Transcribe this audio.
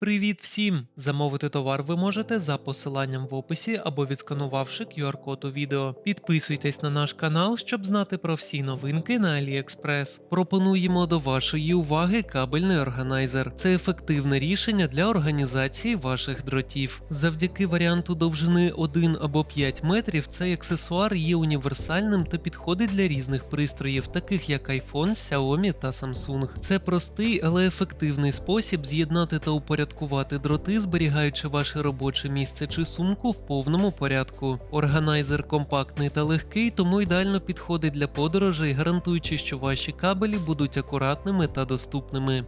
Привіт всім! Замовити товар ви можете за посиланням в описі або відсканувавши QR-код у відео. Підписуйтесь на наш канал, щоб знати про всі новинки на AliExpress. Пропонуємо до вашої уваги кабельний органайзер. Це ефективне рішення для організації ваших дротів. Завдяки варіанту довжини 1 або 5 метрів, цей аксесуар є універсальним та підходить для різних пристроїв, таких як iPhone, Xiaomi та Samsung. Це простий, але ефективний спосіб з'єднати та упорядкувати дроти, зберігаючи ваше робоче місце чи сумку в повному порядку. Органайзер компактний та легкий, тому ідеально підходить для подорожей, гарантуючи, що ваші кабелі будуть акуратними та доступними.